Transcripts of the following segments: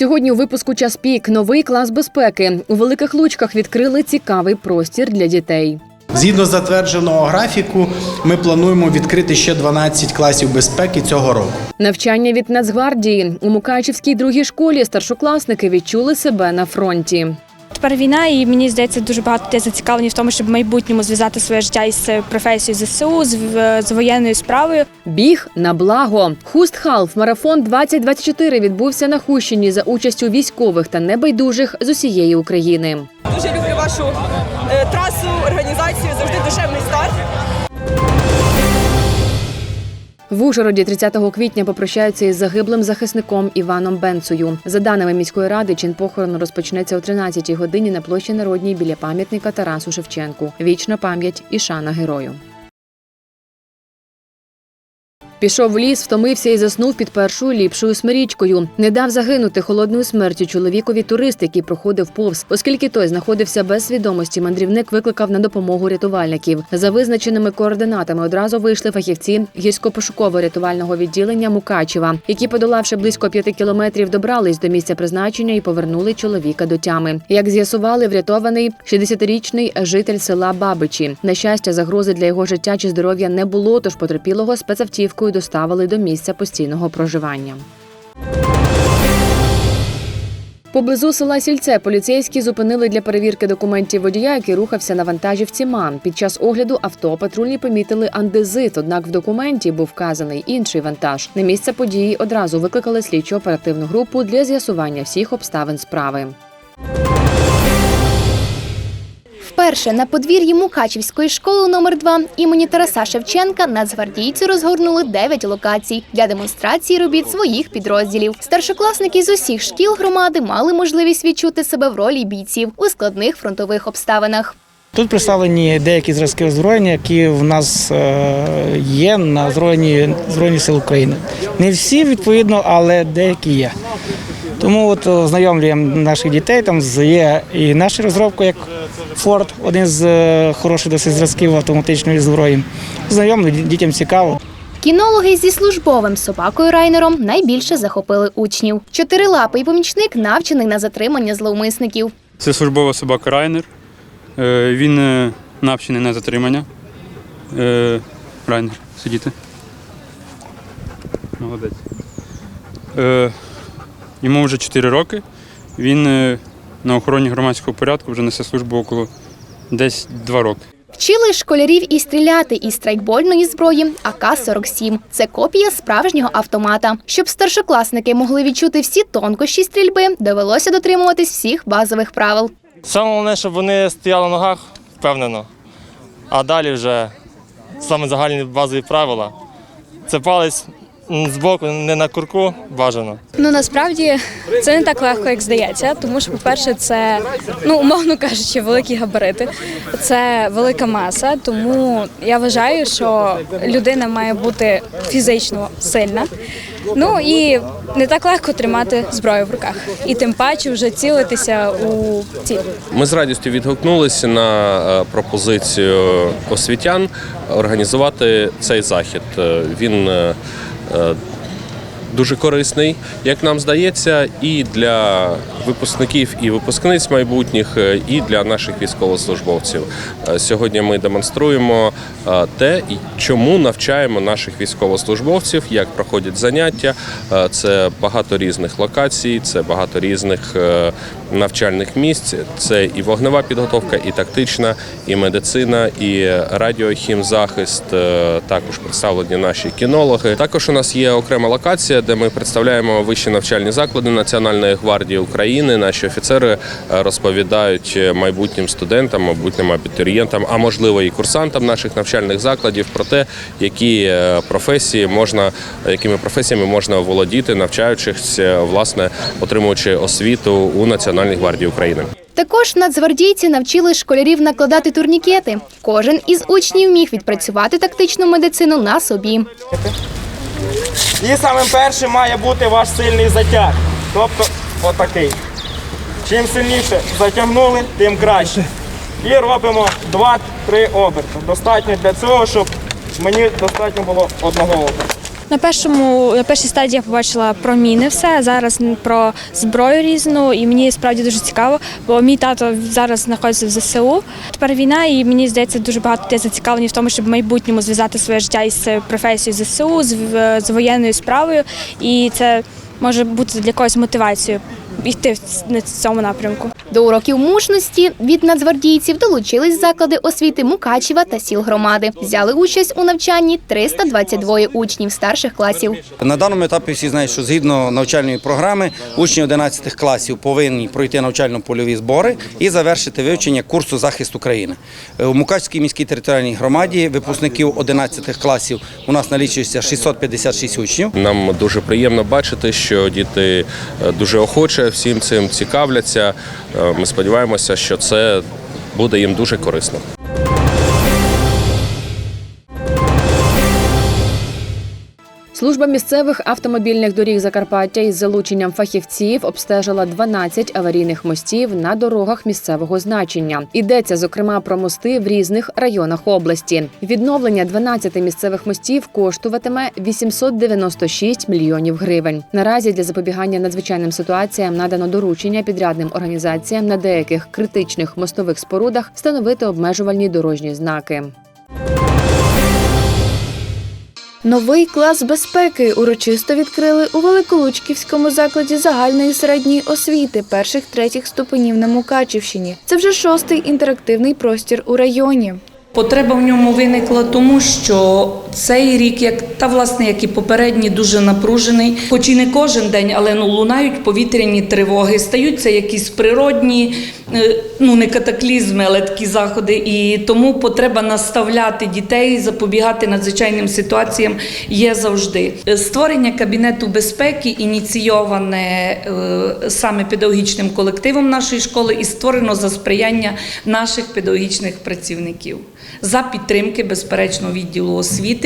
Сьогодні у випуску час пік новий клас безпеки. У великих лучках відкрили цікавий простір для дітей. Згідно затвердженого графіку, ми плануємо відкрити ще 12 класів безпеки цього року. Навчання від Нацгвардії у Мукачівській другій школі старшокласники відчули себе на фронті. Тепер війна, і мені здається, дуже багато людей зацікавлені в тому, щоб в майбутньому зв'язати своє життя із професією ЗСУ, з, з воєнною справою. Біг на благо. Хуст Халф марафон 2024 відбувся на Хущині за участю військових та небайдужих з усієї України. Дуже люблю вашу е, трасу, організацію, завжди душевний старт. В Ужгороді 30 квітня попрощаються із загиблим захисником Іваном Бенцею. За даними міської ради, чин похорону розпочнеться о 13-й годині на площі Народній біля пам'ятника Тарасу Шевченку. Вічна пам'ять і шана герою. Пішов в ліс, втомився і заснув під першою ліпшою смирічкою. Не дав загинути холодною смертю чоловікові турист, який проходив повз. Оскільки той знаходився без свідомості, мандрівник викликав на допомогу рятувальників. За визначеними координатами одразу вийшли фахівці гірсько-пошуково-рятувального відділення Мукачева, які, подолавши близько п'яти кілометрів, добрались до місця призначення і повернули чоловіка до тями. Як з'ясували, врятований 60-річний житель села Бабичі. На щастя, загрози для його життя чи здоров'я не було, тож потерпілого спецавтівкою доставили до місця постійного проживання. Поблизу села Сільце поліцейські зупинили для перевірки документів водія, який рухався на вантажівці МАН. Під час огляду авто патрульні помітили андезит, однак в документі був вказаний інший вантаж. На місце події одразу викликали слідчо оперативну групу для з'ясування всіх обставин справи. Вперше на подвір'ї Мукачівської школи номер 2 імені Тараса Шевченка нацгвардійці розгорнули 9 локацій для демонстрації робіт своїх підрозділів. Старшокласники з усіх шкіл громади мали можливість відчути себе в ролі бійців у складних фронтових обставинах. Тут представлені деякі зразки озброєння, які в нас е, є на озброєнні Збройні Сил України. Не всі відповідно, але деякі є. Тому от ознайомлюємо наших дітей. Там з- є і наша розробка, як Форд, один з е, хороших досить зразків автоматичної зброї. Знайомлю, дітям цікаво. Кінологи зі службовим собакою Райнером найбільше захопили учнів. Чотирилапий помічник навчений на затримання зловмисників. Це службова собака Райнер. Е, Він е, навчений на затримання. Е, Райнер, сидіти. Молодець. Йому вже 4 роки. Він е, на охороні громадського порядку вже несе службу около десь 2 роки. Вчили школярів і стріляти із страйкбольної зброї АК-47. Це копія справжнього автомата. Щоб старшокласники могли відчути всі тонкощі стрільби, довелося дотримуватись всіх базових правил. Саме головне, щоб вони стояли на ногах впевнено. А далі вже саме загальні базові правила. Це палець збоку, не на курку бажано. Ну насправді це не так легко, як здається, тому що, по-перше, це ну умовно кажучи, великі габарити, це велика маса. Тому я вважаю, що людина має бути фізично сильна. Ну і не так легко тримати зброю в руках, і тим паче вже цілитися у ціль. Ми з радістю відгукнулися на е, пропозицію освітян організувати цей захід. Е, Він uh, дуже корисний, як нам здається, і для випускників і випускниць майбутніх, е, і для наших військовослужбовців. Е, Сьогодні ми демонструємо е, те, чому навчаємо наших військовослужбовців, як проходять заняття. Це багато різних локацій, це багато різних навчальних місць. Це і вогнева підготовка, і тактична, і медицина, і радіохімзахист. Також представлені наші кінологи. Також у нас є окрема локація, де ми представляємо вищі навчальні заклади Національної гвардії України. Наші офіцери е, розповідають майбутнім студентам, майбутнім абітурієнтам, а можливо і курсантам наших навчальних закладів про те, які е, професії можна, якими професіями можна володіти, навчаючись, е, власне, отримуючи освіту у Національній гвардії України. Також нацгвардійці навчили школярів накладати турнікети. Кожен із учнів міг відпрацювати тактичну медицину на собі. І самим першим має бути ваш сильний затяг. Тобто отакий. Чим сильніше затягнули, тим краще. І робимо 2-3 оберти. Достатньо для цього, щоб мені достатньо було одного оберту. На першому на першій стадії я побачила про міни все. Зараз про зброю різну, і мені справді дуже цікаво, бо мій тато зараз знаходиться в ЗСУ. Тепер війна, і мені здається, дуже багато людей зацікавлені в тому, щоб в майбутньому зв'язати своє життя із професією ЗСУ, з, з воєнною справою. І це може бути для когось мотивацією йти в в цьому напрямку. До уроків мужності від нацгвардійців долучились заклади освіти Мукачева та сіл громади. Взяли участь у навчанні 322 учнів старших класів. На даному етапі всі знають, що згідно навчальної програми учні 11 класів повинні пройти навчально-польові збори і завершити вивчення курсу захисту країни. Е, У Мукачській міській територіальній громаді випускників 11 класів у нас налічується 656 учнів. Нам дуже приємно бачити, що діти е, дуже охоче всім цим цікавляться. Е, Ми сподіваємося, що це буде їм дуже корисно. Служба місцевих автомобільних доріг Закарпаття із залученням фахівців обстежила 12 аварійних мостів на дорогах місцевого значення. Йдеться зокрема про мости в різних районах області. Відновлення 12 місцевих мостів коштуватиме 896 мільйонів гривень. Наразі для запобігання надзвичайним ситуаціям надано доручення підрядним організаціям на деяких критичних мостових спорудах встановити обмежувальні дорожні знаки. Новий клас безпеки урочисто відкрили у Великолучківському закладі загальної середньої освіти перших третіх ступенів на Мукачівщині. Це вже шостий інтерактивний простір у районі. Потреба в ньому виникла тому, що цей рік, як та власне, як і попередній, дуже напружений. Хоч і не кожен день, але ну лунають повітряні тривоги, стаються якісь природні, е, ну не катаклізми, але такі заходи. І тому потреба наставляти дітей, запобігати надзвичайним ситуаціям є завжди. Е, Створення кабінету безпеки ініційоване е, саме педагогічним колективом нашої школи і створено за сприяння наших педагогічних працівників за підтримки, безперечно, відділу освіти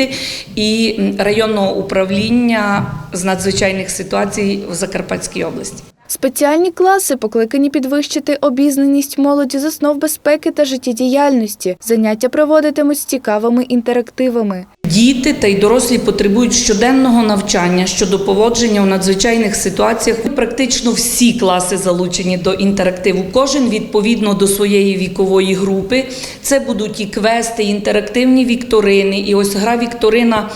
і районного управління з надзвичайних ситуацій в Закарпатській області. Спеціальні класи покликані підвищити обізнаність молоді з основ безпеки та життєдіяльності. Заняття проводитимуть з цікавими інтерактивами. Діти та й дорослі потребують щоденного навчання щодо поводження у надзвичайних ситуаціях. Практично всі класи залучені до інтерактиву. Кожен відповідно до своєї вікової групи. Це будуть і квести, і інтерактивні вікторини. І ось гра вікторина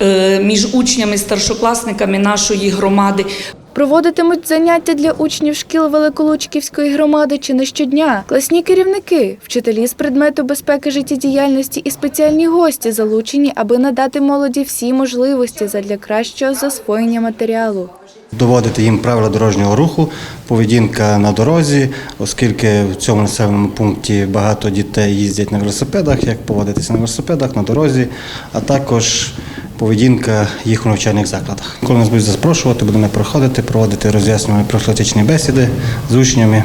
е, між учнями, старшокласниками нашої громади. Проводитимуть заняття для учнів шкіл Великолучківської громади чи не щодня. Класні керівники, вчителі з предмету безпеки життєдіяльності і спеціальні гості залучені, аби надати молоді всі можливості задля кращого засвоєння матеріалу. Доводити їм правила дорожнього руху, поведінка на дорозі, оскільки в цьому населеному пункті багато дітей їздять на велосипедах, як поводитися на велосипедах на дорозі, а також поведінка їх у навчальних закладах. Коли нас будуть запрошувати, будемо проходити, проводити роз'яснювальні профілактичні бесіди з учнями,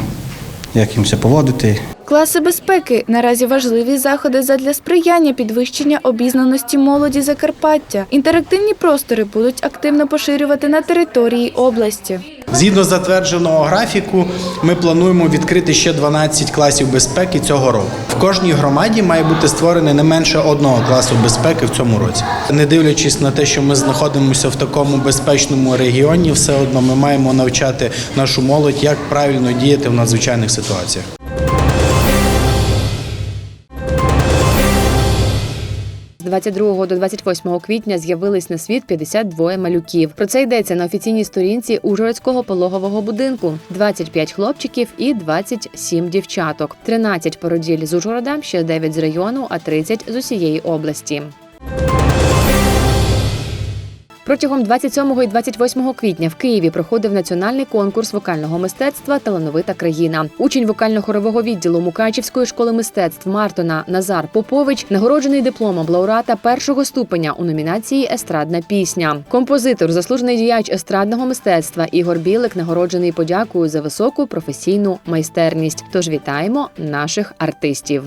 як їм все поводити, Класи безпеки наразі важливі заходи задля сприяння підвищення обізнаності молоді Закарпаття. Інтерактивні простори будуть активно поширювати на території області. Згідно затвердженого графіку, ми плануємо відкрити ще 12 класів безпеки цього року. В кожній громаді має бути створений не менше одного класу безпеки в цьому році. Не дивлячись на те, що ми знаходимося в такому безпечному регіоні, все одно ми маємо навчати нашу молодь, як правильно діяти в надзвичайних ситуаціях. 22 до 28 квітня з'явились на світ 52 малюків. Про це йдеться на офіційній сторінці Ужгородського пологового будинку: 25 хлопчиків і 27 дівчаток, 13 породіль з Ужгорода, ще 9 з району, а 30 з усієї області. Протягом 27 і 28 квітня в Києві проходив національний конкурс вокального мистецтва Талановита країна. Учень вокально-хорового відділу Мукачівської школи мистецтв Мартона Назар Попович нагороджений дипломом лауреата першого ступеня у номінації Естрадна пісня. Композитор, заслужений діяч естрадного мистецтва Ігор Білик нагороджений подякою за високу професійну майстерність. Тож вітаємо наших артистів.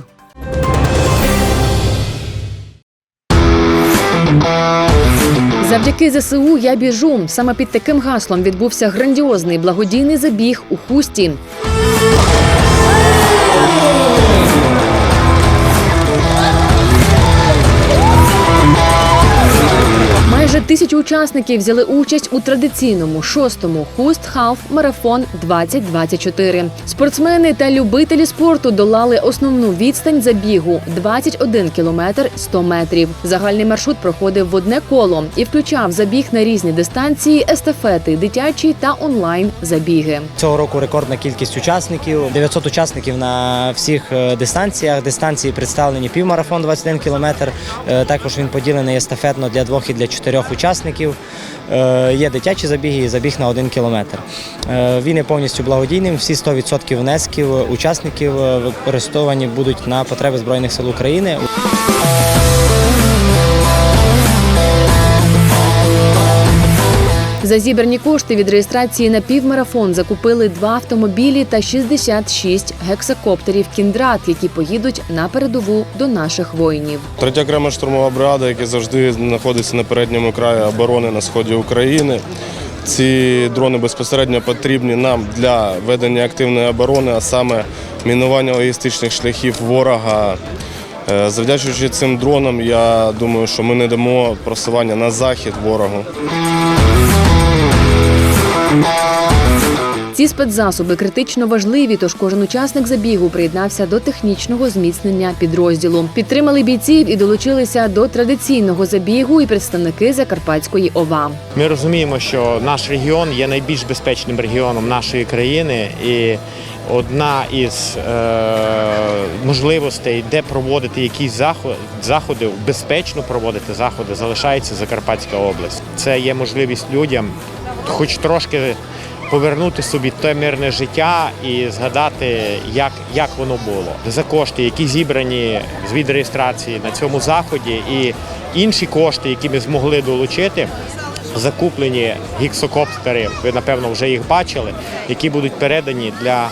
Завдяки ЗСУ я біжу. Саме під таким гаслом відбувся грандіозний благодійний забіг у хусті. Майже учасників взяли участь у традиційному шостому хуст халф марафон 2024. Спортсмени та любителі спорту долали основну відстань забігу 21 кілометр 100 метрів. Загальний маршрут проходив в одне коло і включав забіг на різні дистанції, естафети, дитячі та онлайн забіги. Цього року рекордна кількість учасників 900 учасників на всіх е, дистанціях. Дистанції представлені півмарафон 21 кілометр. Е, Також він поділений естафетно для двох і для чотирьох учасників. Е, Є дитячі забіги і забіг на один кілометр. Е, Він є повністю благодійним. Всі 100% внесків учасників е, використовані будуть на потреби Збройних сил України. За зібрані кошти від реєстрації на півмарафон закупили два автомобілі та 66 гексакоптерів кіндрат, які поїдуть на передову до наших воїнів. Третя окрема штурмова бригада, яка завжди знаходиться на передньому краї оборони на сході України. Ці дрони безпосередньо потрібні нам для ведення активної оборони, а саме мінування логістичних шляхів ворога. Е, Завдячуючи цим дронам, я думаю, що ми не дамо просування на захід ворогу. Ці спецзасоби критично важливі, тож кожен учасник забігу приєднався до технічного зміцнення підрозділу. Підтримали бійців і долучилися до традиційного забігу і представники Закарпатської ОВА. Ми розуміємо, що наш регіон є найбільш безпечним регіоном нашої країни, і одна із е, можливостей, де проводити якісь заходи, безпечно проводити заходи, залишається Закарпатська область. Це є можливість людям, хоч трошки. Повернути собі те мирне життя і згадати, як, як воно було за кошти, які зібрані з від реєстрації на цьому заході, і інші кошти, які ми змогли долучити, закуплені гіксокоптери, ви напевно вже їх бачили, які будуть передані для.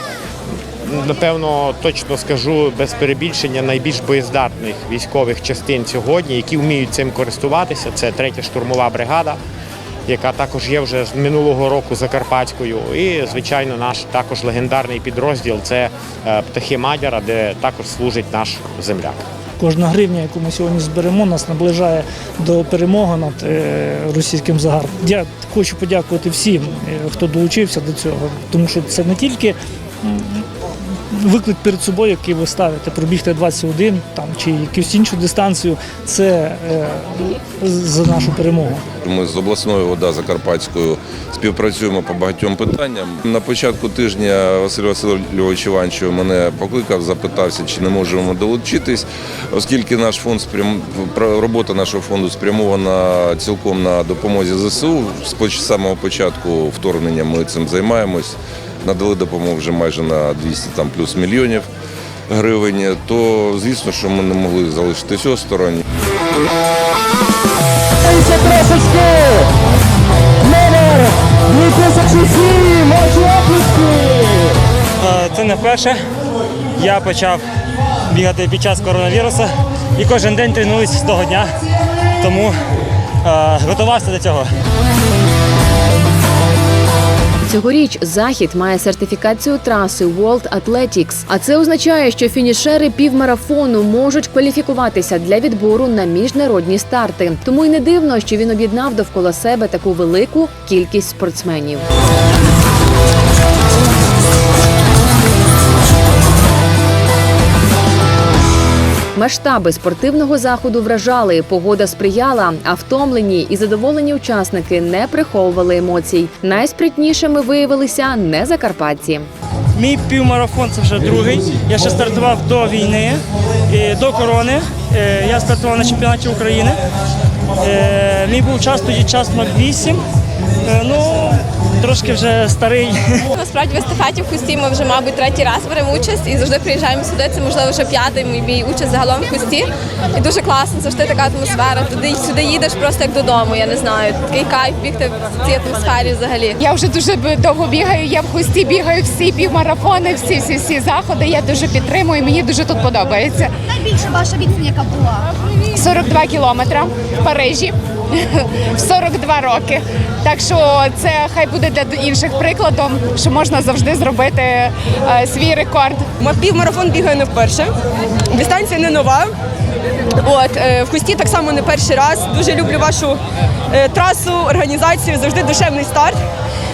Напевно, точно скажу без перебільшення найбільш боєздатних військових частин сьогодні, які вміють цим користуватися. Це третя штурмова бригада, яка також є вже з минулого року Закарпатською. І, звичайно, наш також легендарний підрозділ це е, птахи Мадяра, де також служить наш земляк. Кожна гривня, яку ми сьогодні зберемо, нас наближає до перемоги над е, російським загарбом. Я хочу подякувати всім, е, хто долучився до цього, тому що це не тільки виклик перед собою, який ви ставите, пробігти 21 там, чи якусь іншу дистанцію, це е, за нашу перемогу. Ми з обласною ОДА Закарпатською співпрацюємо по багатьом питанням. На початку тижня Василь Васильович Іванчев мене покликав, запитався, чи не можемо долучитись, оскільки наш фонд спрям... робота нашого фонду спрямована цілком на допомозі ЗСУ. З самого початку вторгнення ми цим займаємось. Надали допомогу вже майже на 200 там плюс мільйонів гривень. То звісно, що ми не могли залишитись осторонь. Номер 2007! Це не вперше. Я почав бігати під час коронавірусу і кожен день тренуюсь з того дня, тому е, готувався до цього. Цьогоріч захід має сертифікацію траси World Athletics, а це означає, що фінішери півмарафону можуть кваліфікуватися для відбору на міжнародні старти. Тому й не дивно, що він об'єднав довкола себе таку велику кількість спортсменів. Масштаби спортивного заходу вражали, погода сприяла, а втомлені і задоволені учасники не приховували емоцій. Найспритнішими виявилися не закарпатці. Мій півмарафон це вже другий. Я ще стартував до війни, до корони. Е, Я стартував на чемпіонаті України. Е, Мій був час тоді час 08. Е, Ну, трошки вже старий. Насправді в естафеті в хусті ми вже, мабуть, третій раз беремо участь і завжди приїжджаємо сюди. Це можливо вже п'ятий мій участь загалом в хусті. І дуже класно, завжди така атмосфера. Туди сюди їдеш просто як додому. Я не знаю. Такий кайф бігти в цій атмосфері взагалі. Я вже дуже довго бігаю. Я в хусті бігаю всі півмарафони, всі всі всі заходи. Я дуже підтримую. Мені дуже тут подобається. Найбільша ваша відстань, яка була? 42 кілометри в Парижі. В 42 роки. Так що це хай буде для інших прикладом, що можна завжди зробити е, свій рекорд. Півмарафон бігаю не вперше. Дистанція не нова. От е, в Хусті так само не перший раз. Дуже люблю вашу е, трасу, організацію, завжди душевний старт.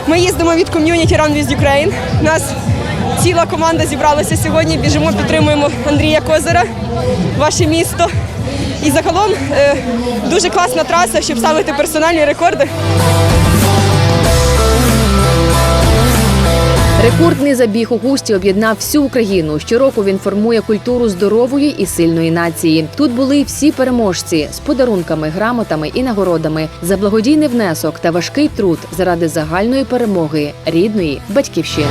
Ми їздимо від Community Run with Ukraine. Нас ціла команда зібралася сьогодні. Біжимо, підтримуємо Андрія Козира, ваше місто. І загалом е, дуже класна траса, щоб ставити персональні рекорди. Рекордний забіг у густі об'єднав всю Україну. Щороку він формує культуру здорової і сильної нації. Тут були всі переможці з подарунками, грамотами і нагородами за благодійний внесок та важкий труд заради загальної перемоги рідної батьківщини.